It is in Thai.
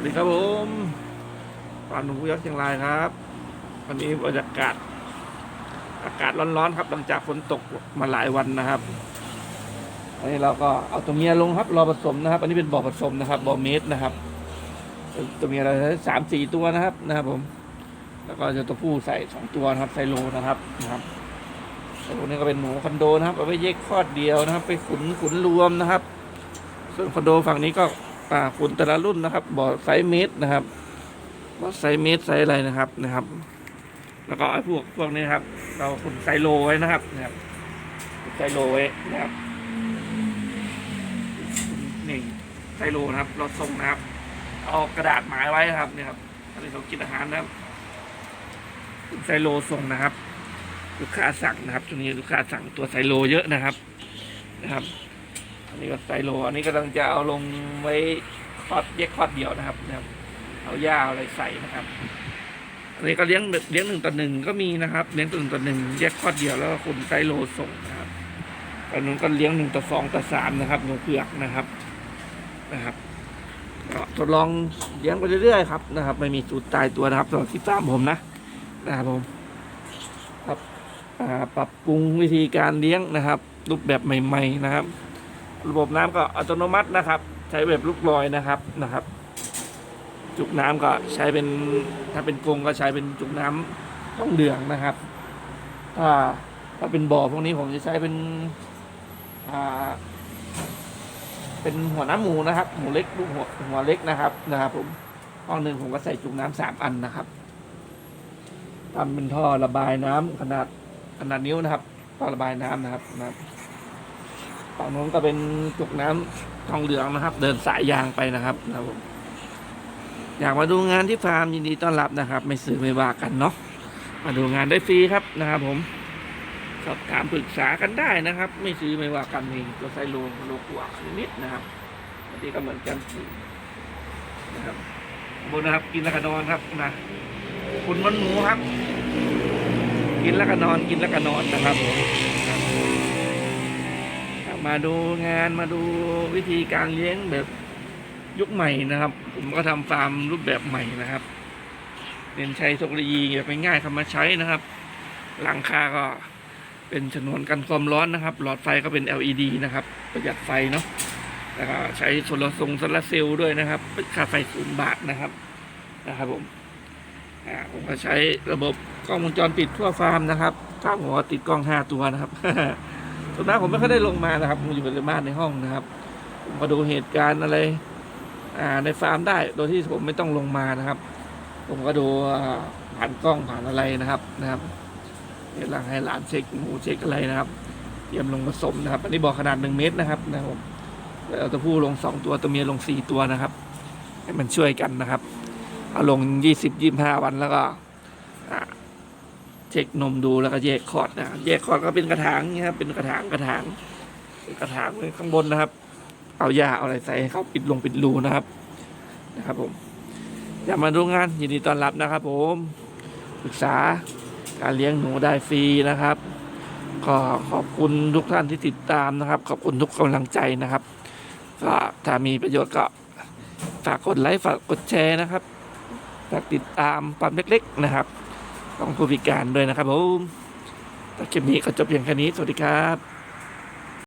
วัสดีครับผมปานหนุ่มผู้ยักษ์เชียงรายครับ วันนี้บรรยากาศ อากาศร้อนๆครับ หลังจากฝนตกมาหลายวันนะครับอันนี้เราก็เอาตัวเมียลงครับ รอผสมนะครับ อันนี้เป็นบ่อผสมนะครับ บ่อเมตรนะครับ ตัวเมียเราใสามสี่ตัวนะครับนะครับ ผม แล้วก็จะตัวผู้ใส่สองตัวนะครับ ไซโลนะครับนะครับไซโลนี่ก็เป็นหมูคอนโดนะครับ เอาไว้เย็กคลอดเดียวนะครับ ไปขุนขุนรวมนะครับ ส่วนคอนโดฝั่งนี้ก็ อ่าขุนแต่ละรุ่นนะครับบ่อไซส์เมตรนะครับบ่อไซส์เมตรไซส์อะไรนะครับนะครับ แล้วก็ไอ้พวกพวกนี้ครับ เราขุนไซโลไว้นะครับนะครับไซโลไว้นะครับนี่ไซโลนะครับเราส่งนะครับ เอากระดาษหมายไว้นะครับเนี่ยครับอันนี้เขากินอาหารนะครับไซโลส่งนะครับลูกค้าสั่งนะครับช่วงนี้ลูกค้าสั่งตัวไซโลเยอะนะครับนะครับ อันนี้ก็ไซโล อันนี้กำลังจะเอาลงไว้คลอดแยกคลอดเดียวนะครับนะครับ เอาหญ้าอะไรใส่นะครับ อันนี้ก็เลี้ยงเลี้ยงหนึ่งต่อหนึ่งก็มีนะครับ เลี้ยงตัวหนึ่งต่อหนึ่งแยกคลอดเดียวแล้วคุณไซโลส่งนะครับตอนนู้นก็เลี้ยงหนึ่งต่อสองต่อสามนะครับหนูเผือกนะครับนะครับก็ทดลองเลี้ยงไปเรื่อยๆครับนะครับ ไม่มีสูตรตายตัวนะครับสำหรับที่ฟาร์มผมนะนะครับผมครับปรับปรุงวิธีการเลี้ยงนะครับ รูปแบบใหม่ ๆ นะครับ ระบบน้ำก็อัตโนมัตินะครับ ใช้แบบลูกลอยนะครับนะครับ จุกน้ำก็ใช้เป็นถ้าเป็นกรงก็ใช้เป็นจุกน้ำต้องเดืองนะครับ ถ้าถ้าเป็นบ่อพวกนี้ผมจะใช้เป็นอ่าเป็นหัวน้ำหมูนะครับ หมูเล็กลูกหัวหัวเล็กนะครับนะครับผมห้องหนึ่งผมก็ใส่จุกน้ำสามอันนะครับทำเป็นท่อระบายน้ำขนาดขนาดนิ้วนะครับ ท่อระบายน้ำนะครับนะครับ ฝั่งนู้นก็เป็นจุกน้ำทองเหลืองนะครับ เดินสายยางไปนะครับนะครับผมอยากมาดูงานที่ฟาร์มยินดีต้อนรับนะครับ ไม่ซื้อไม่ว่ากันเนาะมาดูงานได้ฟรีครับนะครับผมสอบถามปรึกษากันได้นะครับ ไม่ซื้อไม่ว่ากันเองตัวไซโลโลกว่านิดนะครับอันนี้ก็เหมือนกันนะครับบนนะครับ กินแล้วก็นอนครับนะคุณมันหมูครับ กินแล้วก็นอนกินแล้วก็นอนนะครับผ มมาดูงานมาดูวิธีการเลี้ยงแบบยุคใหม่นะครับ ผมก็ทำฟาร์มรูปแบบใหม่นะครับเน้นใช้เทคโนโลยีแบบง่ายๆเข้ามาใช้นะครับ หลังคาก็เป็นฉนวนกันความร้อนนะครับ หลอดไฟก็เป็น LED นะครับ ประหยัดไฟเนาะแล้วก็ใช้โซลาร์ทรงโซลาเซลล์ด้วยนะครับค่าไฟศูนย์บาทนะครับนะครับผมอ่าผมก็ใช้ระบบกล้องวงจรปิดทั่วฟาร์มนะครับฟาร์มผมก็ติดกล้องห้าตัวนะครับ ส่วนมากผมไม่ค่อยได้ลงมานะครับผมอยู่ในบ้านในห้องนะครับ มาดูเหตุการณ์อะไรอ่าในฟาร์มได้โดยที่ผมไม่ต้องลงมานะครับ ผมก็ดูผ่านกล้องผ่านอะไรนะครับนะครับเดี๋ยวหลังให้หลานเช็คหมูเช็คอะไรนะครับเตรียมลงผสมนะครับ อันนี้บอกขนาดหนึ่งเมตรนะครับนะครับผมเอาตัวผู้ลงสองตัวตัวเมียลงสี่ตัวนะครับ ให้มันช่วยกันนะครับ เอาลงยี่สิบยี่ห้าวันแล้วก็อ่า เช็คนมดูแล้วก็แยกคอร์ดนะครับแยกคอร์ดก็เป็นกระถางนี่ครับเป็นกระถางกระถางกระถางข้างบนนะครับ เอาหญ้าเอาอะไรใส่ให้เขาปิดลงปิดรูนะครับนะครับ ผมอยากมาดูงานยินดีต้อนรับนะครับ ผมปรึกษาการเลี้ยงหนูได้ฟรีนะครับ ก็ขอบคุณทุกท่านที่ติดตามนะครับ ขอบคุณทุกกำลังใจนะครับก็ถ้ามีประโยชน์ก็ฝากกดไลค์ฝากกดแชร์นะครับฝากติดตามปั๊มเล็ก ๆ นะครับ ต้องผู้พิการด้วยนะครับผมแต่คลิปนี้ก็จบเพียงแค่นี้ สวัสดีครับ